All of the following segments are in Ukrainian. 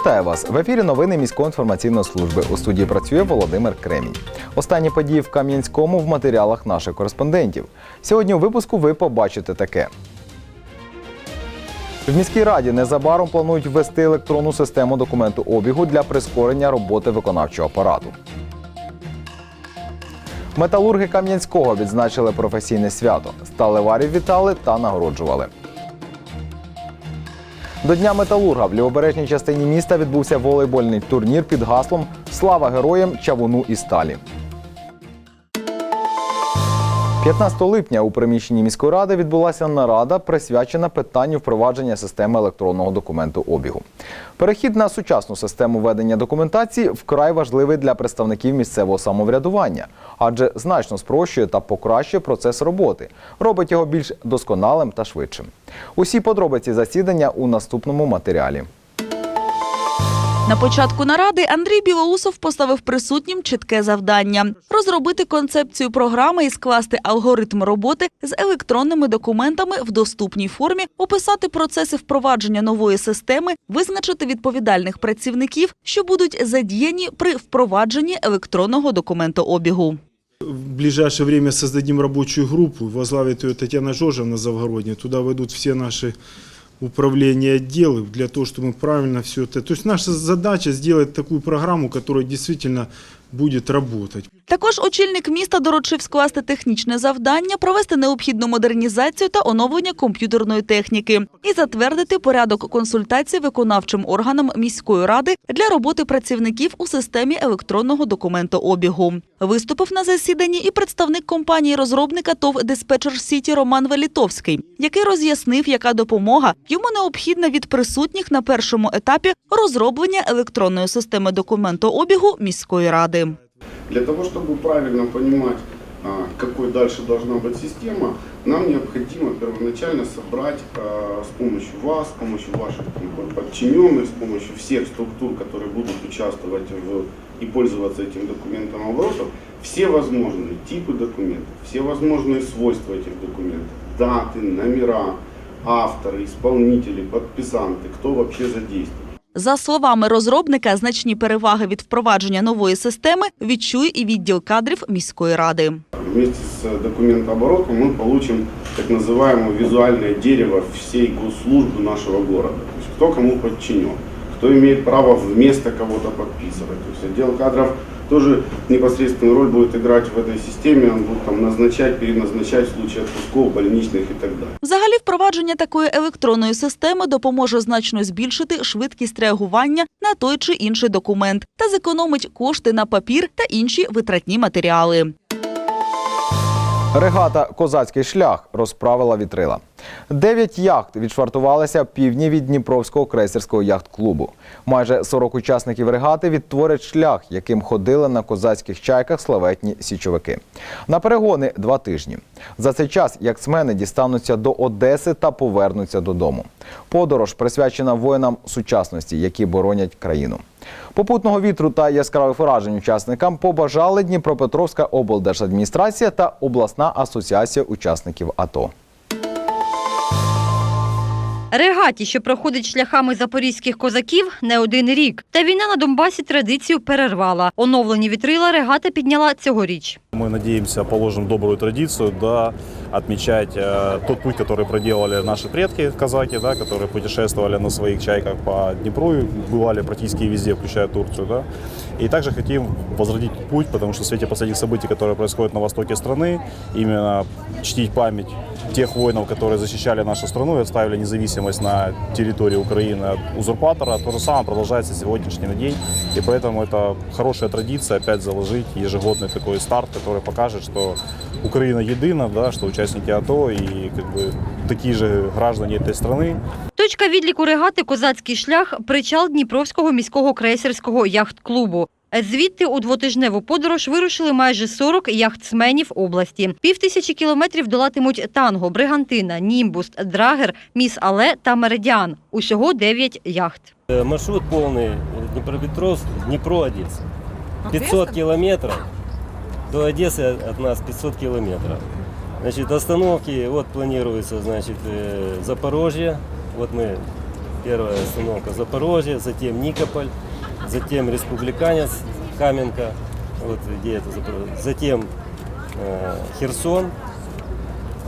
Вітаю вас в ефірі. Новини міської інформаційної служби. У студії працює Володимир Кремінь. Останні події в Кам'янському в матеріалах наших кореспондентів. Сьогодні у випуску ви побачите таке. В міській раді незабаром планують ввести електронну систему документообігу для прискорення роботи виконавчого апарату. Металурги Кам'янського відзначили професійне свято. Сталеварів вітали та нагороджували. До Дня металурга в лівобережній частині міста відбувся волейбольний турнір під гаслом Слава героям чавуну і сталі. 15 липня у приміщенні міської ради відбулася нарада, присвячена питанню впровадження системи електронного документу обігу. Перехід на сучасну систему ведення документації вкрай важливий для представників місцевого самоврядування, адже значно спрощує та покращує процес роботи, робить його більш досконалим та швидшим. Усі подробиці засідання у наступному матеріалі. На початку наради Андрій Білоусов поставив присутнім чітке завдання розробити концепцію програми і скласти алгоритм роботи з електронними документами в доступній формі, описати процеси впровадження нової системи, визначити відповідальних працівників, що будуть задіяні при впровадженні електронного документообігу. В ближайшее время создадим рабочую группу, возглавит ее Татьяна Жожевна Завгородняя. Туда войдут все наши управления отделы для того, чтобы правильно все это... То есть наша задача сделать такую программу, которая действительно будет работать. Також очільник міста доручив скласти технічне завдання, провести необхідну модернізацію та оновлення комп'ютерної техніки і затвердити порядок консультацій виконавчим органам міської ради для роботи працівників у системі електронного документообігу. Виступив на засіданні і представник компанії розробника ТОВ Диспетчер Сіті Роман Велітовський, який роз'яснив, яка допомога йому необхідна від присутніх на першому етапі розроблення електронної системи документообігу міської ради. Для того, чтобы правильно понимать, а, какой дальше должна быть система, нам необходимо первоначально собрать а, с помощью вас, с помощью ваших подчиненных, с помощью всех структур, которые будут участвовать в, и пользоваться этим документом оборотов, все возможные типы документов, все возможные свойства этих документов, даты, номера, авторы, исполнители, подписанты, кто вообще задействован. За словами розробника, значні переваги від впровадження нової системи відчує і відділ кадрів міської ради. Вместе с документооборотом мы получим так называемое визуальное дерево всей госслужбы нашего города. То есть кто кому подчинен, кто имеет право вместо кого-то подписывать. То есть отдел кадров тоже непосредственную роль будет играть в этой системе. Он будет там назначать, переназначать в случае отпусков, больничных и так далее. Взагалі, впровадження такої електронної системи допоможе значно збільшити швидкість реагування на той чи інший документ та зекономить кошти на папір та інші витратні матеріали. Регата Козацький шлях розправила вітрила. Дев'ять яхт відшвартувалися півдні від Дніпровського крейсерського яхт-клубу. Майже 40 учасників регати відтворять шлях, яким ходили на козацьких чайках славетні січовики. На перегони два тижні. За цей час яхтсмени дістануться до Одеси та повернуться додому. Подорож присвячена воїнам сучасності, які боронять країну. Попутного вітру та яскравих вражень учасникам побажали Дніпропетровська облдержадміністрація та обласна асоціація учасників АТО. Регаті, що проходить шляхами запорізьких козаків, не один рік. Та війна на Донбасі традицію перервала. Оновлені вітрила регата підняла цьогоріч. Мы надеемся, положим добрую традицию, да, отмечать э, тот путь, который проделали наши предки, казаки, да, которые путешествовали на своих чайках по Днепру, и бывали практически везде, включая Турцию. Да. И также хотим возродить путь, потому что в свете последних событий, которые происходят на востоке страны, именно чтить память тех воинов, которые защищали нашу страну и отставили независимость на территории Украины от узурпатора, то же самое продолжается сегодняшний день. И поэтому это хорошая традиция опять заложить ежегодный такой старт, который покажет, что Украина едина, да, что участники АТО и как бы такие же граждане этой страны, Точка відліку регати Козацький шлях причал Дніпровського міського крейсерського яхт-клубу. Звідти у двотижневу подорож вирушили майже 40 яхтсменів області. Півтисячі кілометрів долатимуть танго, бригантина, німбус, драгер, міс Але та меридіан. Усього 9 яхт. Э, Маршрут полный Днепропетровск, Днепро, Одесса. 500 километров. До Одессы от нас 500 километров. Значит, остановки, вот планируется, значит, э, Запорожье. Вот мы Первая остановка Запорожье, затем Никополь, затем Республиканец Каменка, вот где это Запорожье, затем э, Херсон,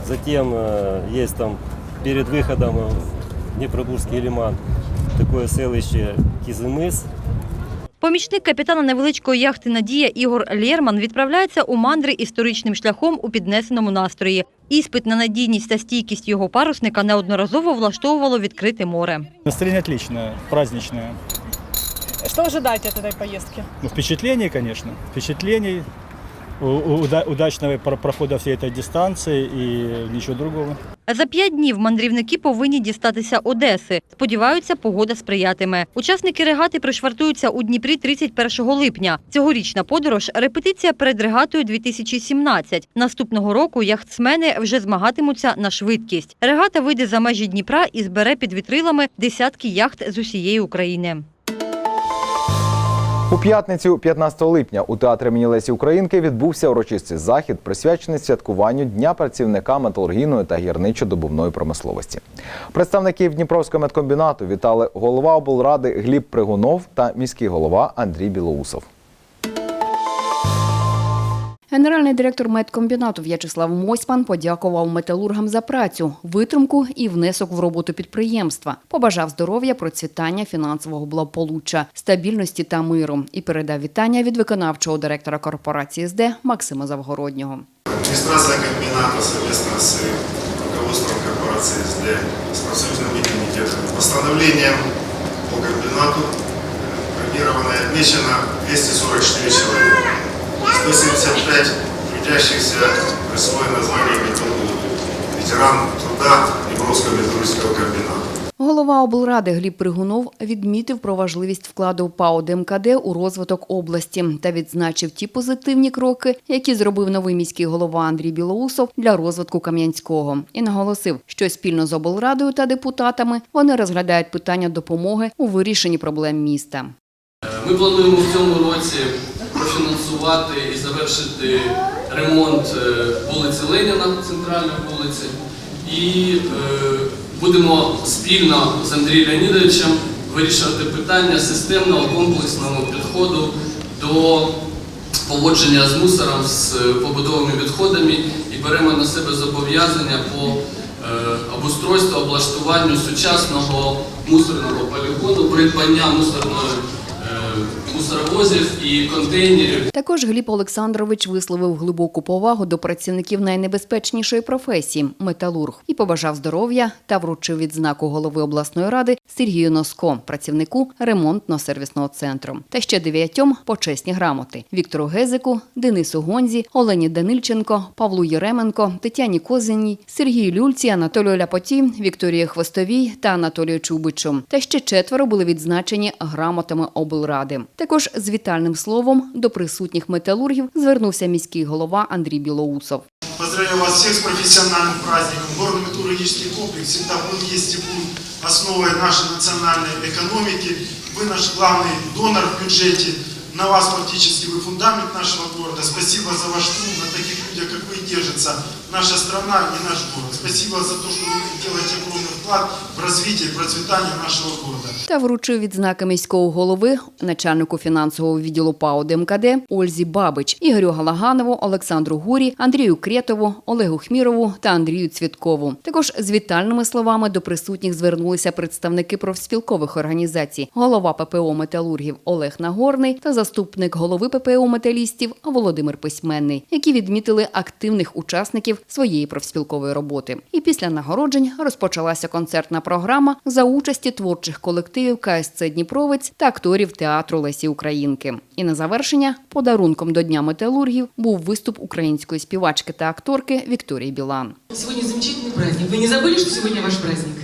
затем э, есть там перед выходом в Днепробурский лиман такое селище Кизымыс, Помічник капітана невеличкої яхти Надія Ігор Лєрман відправляється у мандри історичним шляхом у піднесеному настрої. Іспит на надійність та стійкість його парусника неодноразово влаштовувало відкрите море. Настроєння отличное, праздничне. Что ожидать от этой поездки? Ну, впечатлений, конечно. Впечатлений, удачного про- прохода всей этой дистанции и ничего другого. За п'ять днів мандрівники повинні дістатися Одеси. Сподіваються, погода сприятиме. Учасники регати пришвартуються у Дніпрі 31 липня. Цьогорічна подорож – репетиція перед регатою 2017. Наступного року яхтсмени вже змагатимуться на швидкість. Регата вийде за межі Дніпра і збере під вітрилами десятки яхт з усієї України. У п'ятницю, 15 липня, у театрі імені Лесі Українки відбувся урочистий захід, присвячений святкуванню Дня працівника металургійної та гірничо-добувної промисловості. Представників Дніпровського медкомбінату вітали голова облради Гліб Пригунов та міський голова Андрій Білоусов. Генеральний директор медкомбінату В'ячеслав Мосьман подякував металургам за працю, витримку і внесок в роботу підприємства. Побажав здоров'я, процвітання, фінансового благополуччя, стабільності та миру і передав вітання від виконавчого директора корпорації СД Максима Завгороднього. Администрация комбината совместно с руководством корпорации СД, с профсоюзным комитетом, постановлением по комбинату э, премировано и отмечено 244 человека. 175 трудящихся присвоено звание ветеран труда Днепровского металлургического комбината. Голова облради Гліб Пригунов відмітив про важливість вкладу ПАО ДМКД у розвиток області та відзначив ті позитивні кроки, які зробив новий міський голова Андрій Білоусов для розвитку Кам'янського, і наголосив, що спільно з облрадою та депутатами вони розглядають питання допомоги у вирішенні проблем міста. Ми плануємо в цьому році профінансувати і завершити ремонт е, вулиці Леніна, центральної вулиці, і е, будемо спільно з Андрієм Леонідовичем вирішувати питання системного комплексного підходу до поводження з мусором, з побутовими відходами і беремо на себе зобов'язання по е, обустройству, облаштуванню сучасного мусорного полігону, придбання мусорної е, мусоровозів і контейнерів. Також Гліб Олександрович висловив глибоку повагу до працівників найнебезпечнішої професії металург і побажав здоров'я та вручив відзнаку голови обласної ради Сергію Носко, працівнику ремонтно-сервісного центру, та ще дев'ятьом почесні грамоти: Віктору Гезику, Денису Гонзі, Олені Данильченко, Павлу Єременко, Тетяні Козиній, Сергію Люльці, Анатолію Ляпоті, Вікторії Хвостовій та Анатолію Чубичу. Та ще четверо були відзначені грамотами облради. Також з вітальним словом до присутніх металургів звернувся міський голова Андрій Білоусов. Поздравляю вас всех с профессиональным праздником. Горно-металлургический комплекс всегда был, есть и будет основой нашей национальной экономики. Вы наш главный донор в бюджете. На вас фактически вы фундамент нашего города. Спасибо за ваш труд, на таких людях, как вы, держится наша страна и наш город. Спасибо за то, что вы делаете огромный вклад в развитие и процветание нашего города. Та вручив відзнаки міського голови начальнику фінансового відділу ПАО ДМКД Ользі Бабич, Ігорю Галаганову, Олександру Гурі, Андрію Крєтову, Олегу Хмірову та Андрію Цвіткову. Також з вітальними словами до присутніх звернулися представники профспілкових організацій, голова ППО металургів Олег Нагорний та заступник голови ППО металістів Володимир Письменний, які відмітили активних учасників своєї профспілкової роботи. І після нагороджень розпочалася концертна програма за участі творчих колективів КСЦ Дніпровець та акторів театру Лесі Українки. І на завершення подарунком до Дня металургів був виступ української співачки та акторки Вікторії Білан. Сегодня замечательный праздник. Вы не забыли, что сегодня ваш праздник?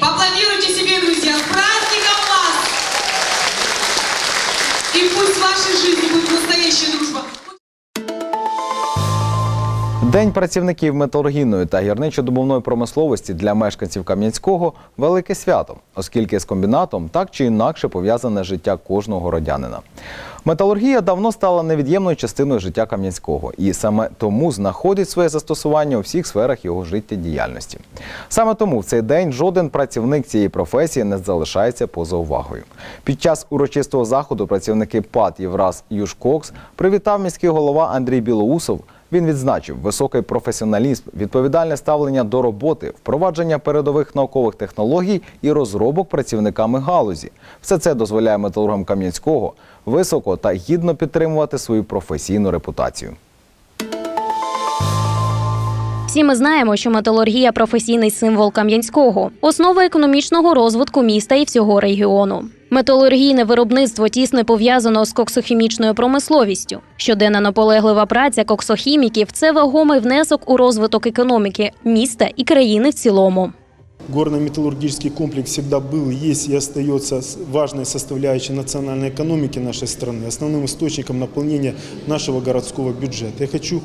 Поаплодируйте себе, друзья! С праздником вас! И пусть в вашей жизни будет настоящая дружба. День працівників металургійної та гірничо-добувної промисловості для мешканців Кам'янського велике свято, оскільки з комбінатом так чи інакше пов'язане життя кожного городянина. Металургія давно стала невід'ємною частиною життя Кам'янського і саме тому знаходить своє застосування у всіх сферах його життєдіяльності. Саме тому в цей день жоден працівник цієї професії не залишається поза увагою. Під час урочистого заходу працівники ПАТ Євраз Южкокс привітав міський голова Андрій Білоусов. Він відзначив високий професіоналізм, відповідальне ставлення до роботи, впровадження передових наукових технологій і розробок працівниками галузі. Все це дозволяє металургам Кам'янського високо та гідно підтримувати свою професійну репутацію. Всі ми знаємо, що металургія професійний символ Кам'янського, основа економічного розвитку міста і всього регіону. Металургійне виробництво тісно пов'язано з коксохімічною промисловістю. Щоденна наполеглива праця коксохіміків це вагомий внесок у розвиток економіки міста і країни в цілому. Горно-металлургический комплекс всегда был, есть и остается с- важной составляющей национальной экономики нашей страны, основным источником наполнения нашего городского бюджета. Я хочу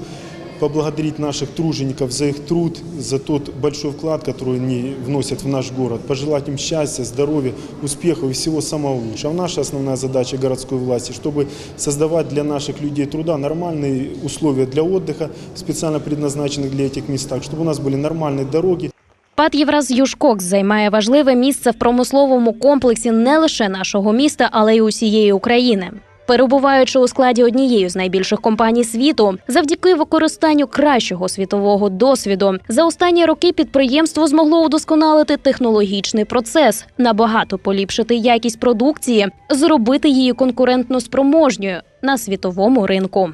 поблагодарить наших тружеников за их труд, за тот большой вклад, который они вносят в наш город, пожелать им счастья, здоровья, успехов и всего самого лучшего. А наша основная задача городской власти, чтобы создавать для наших людей труда нормальные условия для отдыха, специально предназначенных для этих местах, чтобы у нас были нормальные дороги, ПАТ Євраз Южкокс займає важливе місце в промисловому комплексі не лише нашого міста, але й усієї України. Перебуваючи у складі однієї з найбільших компаній світу, завдяки використанню кращого світового досвіду, за останні роки підприємство змогло удосконалити технологічний процес, набагато поліпшити якість продукції, зробити її конкурентно спроможньою на світовому ринку.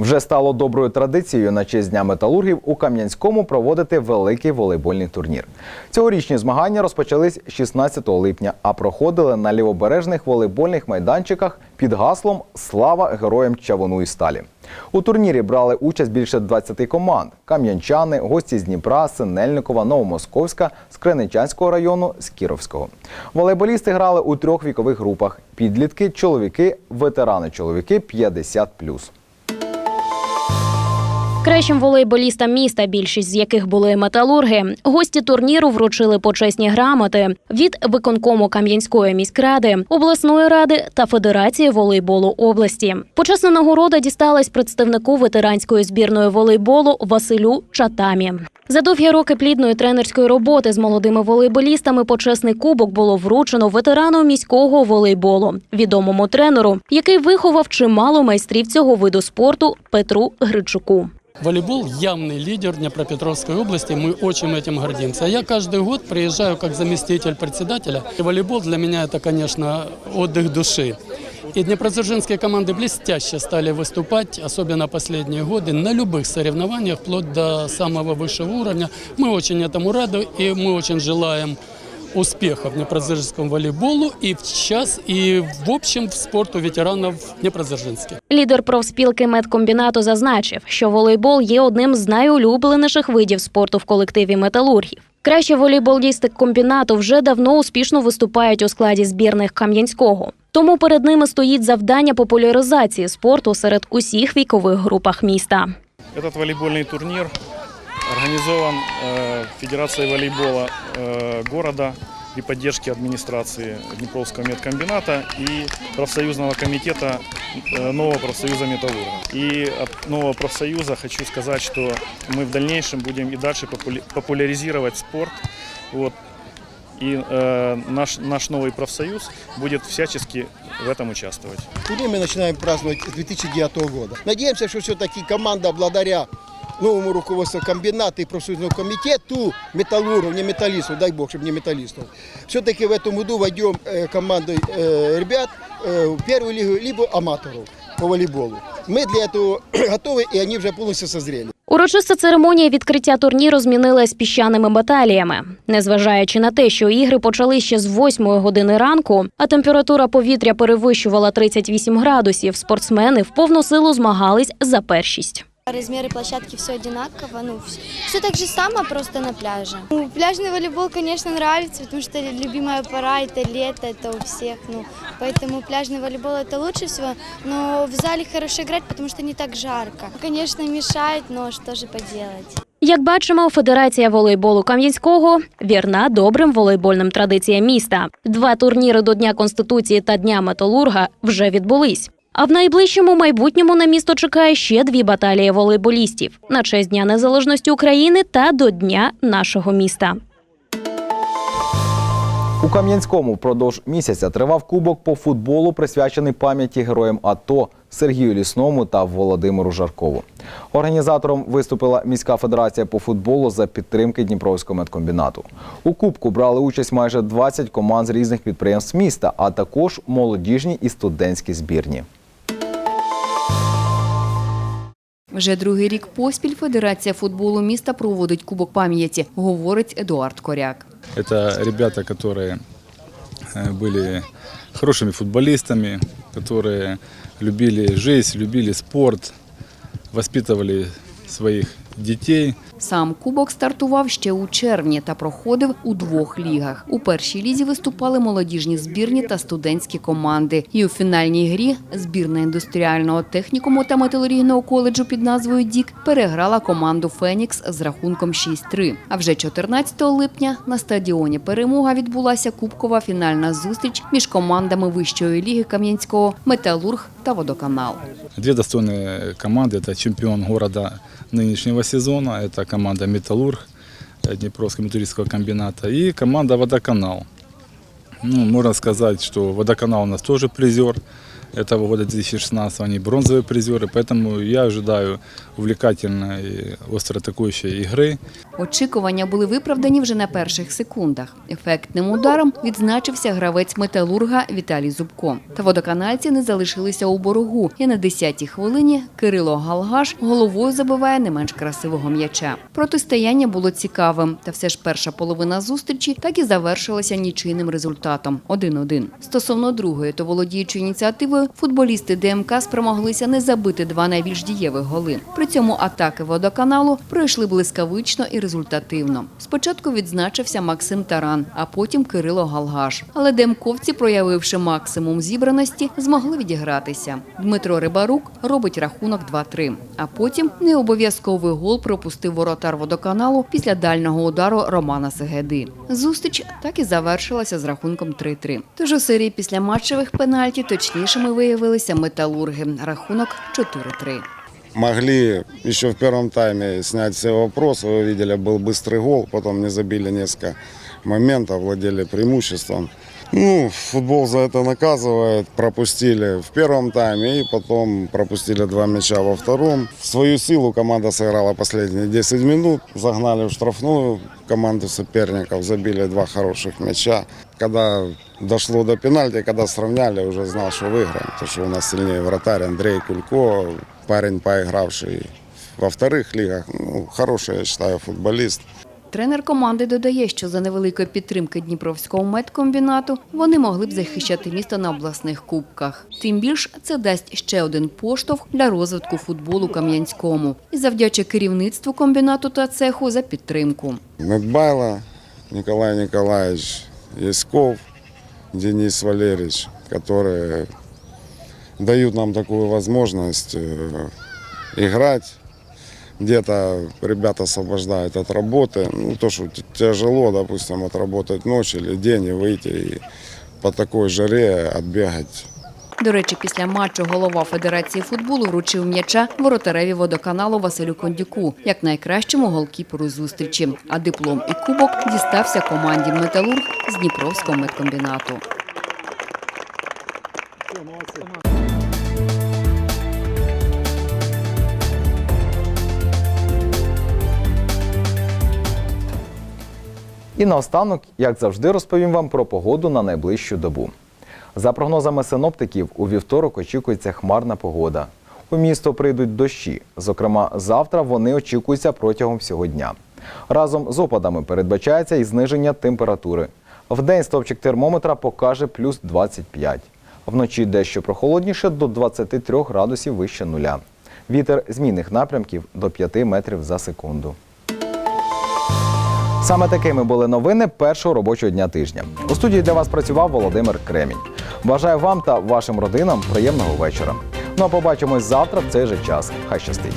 Вже стало доброю традицією на честь Дня металургів у Кам'янському проводити великий волейбольний турнір. Цьогорічні змагання розпочались 16 липня, а проходили на лівобережних волейбольних майданчиках під гаслом Слава героям Чавуну і сталі. У турнірі брали участь більше 20 команд: кам'янчани, гості з Дніпра, Синельникова, Новомосковська, з Креничанського району, з Кіровського. Волейболісти грали у трьох вікових групах: підлітки, чоловіки, ветерани чоловіки 50+. Bye. Кращим волейболістам міста, більшість з яких були металурги, гості турніру вручили почесні грамоти від виконкому Кам'янської міськради, обласної ради та Федерації волейболу області. Почесна нагорода дісталась представнику ветеранської збірної волейболу Василю Чатамі. За довгі роки плідної тренерської роботи з молодими волейболістами почесний кубок було вручено ветерану міського волейболу, відомому тренеру, який виховав чимало майстрів цього виду спорту Петру Гричуку. Волейбол явный лидер Днепропетровской области, мы очень этим гордимся. Я каждый год приезжаю как заместитель председателя. И волейбол для меня это, конечно, отдых души. И днепродзержинские команды блестяще стали выступать, особенно последние годы, на любых соревнованиях, вплоть до самого высшего уровня. Мы очень этому рады и мы очень желаем успехов Днепродзержинскому волейболу и в час, и в общем в спорту ветеранов Днепродзержинских. Лідер профспілки медкомбінату зазначив, що волейбол є одним з найулюбленіших видів спорту в колективі металургів. Кращі волейболісти комбінату вже давно успішно виступають у складі збірних Кам'янського. Тому перед ними стоїть завдання популяризації спорту серед усіх вікових групах міста. Этот волейбольный турнир организован э, Федерацией волейбола э, города при поддержке администрации Днепровского медкомбината и профсоюзного комитета э, нового профсоюза металлурга. И от нового профсоюза хочу сказать, что мы в дальнейшем будем и дальше популя- популяризировать спорт. Вот. И э, наш, наш новый профсоюз будет всячески в этом участвовать. Турнир мы начинаем праздновать с 2009 года. Надеемся, что все-таки команда благодаря новому руководству комбината и профсоюзному комитету металлургов, не металлистов, дай бог, чтобы не металлистов, все-таки в этом году войдем э, командой э, ребят э, в первую лигу, либо аматоров по волейболу. Мы для этого готовы, и они уже полностью созрели. Урочиста церемонія відкриття турніру змінилась піщаними баталіями. Незважаючи на те, що ігри почали ще з 8 години ранку, а температура повітря перевищувала 38 градусів, спортсмени в повну силу змагались за першість. Размеры площадки все одинаково, ну, все так же само, просто на пляже. Ну, пляжный волейбол, конечно, нравится, потому что любимая пора, это лето, это у всех, ну, поэтому пляжный волейбол это лучше всего, но в зале хорошо играть, потому что не так жарко. Конечно, мешает, но что же поделать. Як бачимо, Федерація волейболу Кам'янського вірна добрим волейбольним традиціям міста. Два турніри до Дня Конституції та Дня Металурга вже відбулись. А в найближчому майбутньому на місто чекає ще дві баталії волейболістів на честь Дня Незалежності України та до Дня нашого міста. У Кам'янському впродовж місяця тривав кубок по футболу, присвячений пам'яті героям АТО Сергію Лісному та Володимиру Жаркову. Організатором виступила міська федерація по футболу за підтримки Дніпровського медкомбінату. У кубку брали участь майже 20 команд з різних підприємств міста, а також молодіжні і студентські збірні. Вже другий рік поспіль Федерація футболу міста проводить Кубок пам'яті, говорить Едуард Коряк. Это ребята, которые э, были хорошими футболистами, которые любили жизнь, любили спорт, воспитывали своих детей. Сам кубок стартував ще у червні та проходив у двох лігах. У першій лізі виступали молодіжні збірні та студентські команди. І у фінальній грі збірна індустріального технікуму та металургійного коледжу під назвою Дік переграла команду Фенікс з рахунком 6-3. А вже 14 липня на стадіоні Перемога відбулася кубкова фінальна зустріч між командами вищої ліги Кам'янського Металург та Водоканал. Две достойные команды. Это чемпион города нынешнего сезона. Это команда «Металлург» э, Днепровского металлургического комбината и команда «Водоканал». Ну, можно сказать, что «Водоканал» у нас тоже призер этого года 2016, они бронзовые призеры, поэтому я ожидаю увлекательной и остроатакующей игры. Очікування були виправдані вже на перших секундах. Ефектним ударом відзначився гравець металурга Віталій Зубко. Та водоканальці не залишилися у борогу. І на 10-й хвилині Кирило Галгаш головою забиває не менш красивого м'яча. Протистояння було цікавим, та все ж перша половина зустрічі так і завершилася нічийним результатом 1-1. Стосовно другої, то володіючи ініціативою, футболісти ДМК спромоглися не забити два найбільш дієвих голи. При цьому атаки водоканалу пройшли блискавично і результативно. Спочатку відзначився Максим Таран, а потім Кирило Галгаш. Але демковці, проявивши максимум зібраності, змогли відігратися. Дмитро Рибарук робить рахунок 2-3. А потім необов'язковий гол пропустив воротар водоканалу після дальнього удару Романа Сегеди. Зустріч так і завершилася з рахунком 3-3. Тож у серії після матчевих пенальті точнішими виявилися металурги. Рахунок 4-3. Могли еще в первом тайме снять все вопросы. Вы видели, был быстрый гол, потом не забили несколько моментов, владели преимуществом. Ну, футбол за это наказывает. Пропустили в первом тайме и потом пропустили два мяча во втором. В свою силу команда сыграла последние 10 минут. Загнали в штрафную команду соперников, забили два хороших мяча. Когда дошло до пенальти, когда сравняли, уже знал, что выиграем. Потому что у нас сильнее вратарь Андрей Кулько, парень, поигравший во вторых лигах. Ну, хороший, я считаю, футболист. Тренер команди додає, що за невеликої підтримки Дніпровського медкомбінату вони могли б захищати місто на обласних кубках. Тим більш це дасть ще один поштовх для розвитку футболу Кам'янському і завдячує керівництву комбінату та цеху за підтримку. Медбайло, Николай Николаевич Яськов, Денис Валерьевич, которые дают нам такую возможность э, играть. Где-то ребята освобождают от работы. Ну, то, что т- тяжело, допустим, отработать ночь или день и выйти и по такой жаре отбегать до речі, після матчу голова Федерації футболу вручив м'яча воротареві водоканалу Василю Кондюку як найкращому голкіперу зустрічі. А диплом і кубок дістався команді Металург з Дніпровського медкомбінату. І наостанок, як завжди, розповім вам про погоду на найближчу добу. За прогнозами синоптиків, у вівторок очікується хмарна погода. У місто прийдуть дощі. Зокрема, завтра вони очікуються протягом всього дня. Разом з опадами передбачається і зниження температури. Вдень стовпчик термометра покаже плюс 25. Вночі дещо прохолодніше до 23 градусів вище нуля. Вітер змінних напрямків до 5 метрів за секунду. Саме такими були новини першого робочого дня тижня. У студії для вас працював Володимир Кремінь. Бажаю вам та вашим родинам приємного вечора. Ну а побачимось завтра в цей же час. Хай щастить.